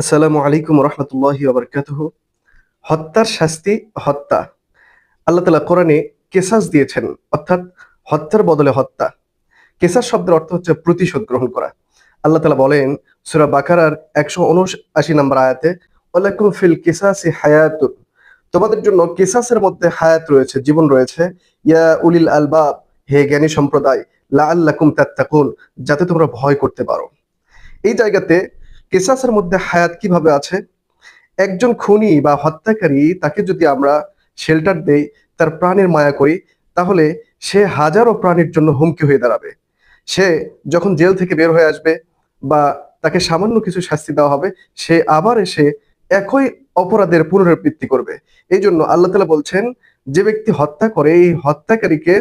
আসসালামু আলাইকুম রহমতুল্লাহি ওবরকাতুহ। হত্যার শাস্তি, হত্যা। আল্লাহ তালা কোরআনে কেসাস দিয়েছেন, অর্থাৎ হত্যার বদলে হত্যা। কেসাস শব্দের অর্থ হচ্ছে প্রতিশোধ গ্রহণ করা। আল্লাহ তালা বলেন, সুরা বাকারার একশো উনআশি নম্বর আয়াতে, ওয়ালাকুম ফিল কেসাসি হায়াত। তোমাদের জন্য কেসাসের মধ্যে হায়াত রয়েছে, জীবন রয়েছে। ইয়া উলিল আলবাব, হে জ্ঞানী সম্প্রদায় লা আল্লাকুম তাত্তাকুন, যাতে তোমরা ভয় করতে পারো। এই জায়গাতে কেসাসের মধ্যে হায়াত কীভাবে আছে? একজন খুনি বা হত্যাকারী তাকে যদি আমরা শেল্টার দেই, তার প্রাণের মায়া করি, তাহলে সে হাজারো প্রাণীর জন্য হুমকি হয়ে দাঁড়াবে। সে যখন জেল থেকে বের হয়ে আসবে বা তাকে সামান্য কিছু শাস্তি দেওয়া হবে, সে আবার এসে একই অপরাধের পুনরাবৃত্তি করবে। এই জন্য আল্লাহ তালা বলছেন, যে ব্যক্তি হত্যা করে, এই হত্যাকারীকে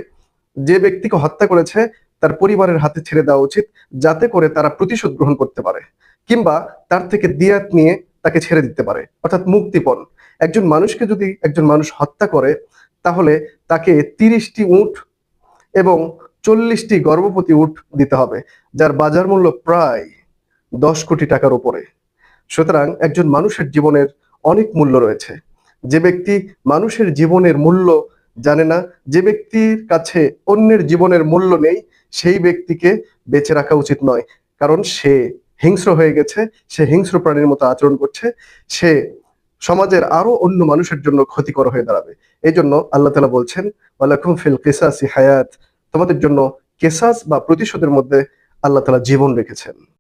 যে ব্যক্তিকে হত্যা করেছে, তার পরিবারের হাতে ছেড়ে দেওয়া উচিত, যাতে করে তারা প্রতিশোধ গ্রহণ করতে পারে। কিংবা তার থেকে দিয়াত নিয়ে তাকে ছেড়ে দিতে পারে, অর্থাৎ মুক্তিপণ। একজন মানুষকে যদি একজন মানুষ হত্যা করে, তাহলে তাকে তিরিশটি উট এবং চল্লিশটি গর্ভবতী উট দিতে হবে, যার বাজার মূল্য প্রায় দশ কোটি টাকার উপরে। সুতরাং একজন মানুষের জীবনের অনেক মূল্য রয়েছে। যে ব্যক্তি মানুষের জীবনের মূল্য জানে না, যে ব্যক্তির কাছে অন্যের জীবনের মূল্য নেই, সেই ব্যক্তিকে বেঁচে রাখা উচিত নয়, কারণ সে হিংস্র হয়ে গেছে, সে হিংস্র প্রাণীর মতো আচরণ করছে, সে সমাজের আরও অন্য মানুষের জন্য ক্ষতিকর হয়ে দাঁড়াবে। এই জন্য আল্লাহ তালা বলছেন, ওয়ালাকুম ফিল কেসাসি হায়াত। তোমাদের জন্য কেসাস বা প্রতিশোধের মধ্যে আল্লাহ তালা জীবন রেখেছেন।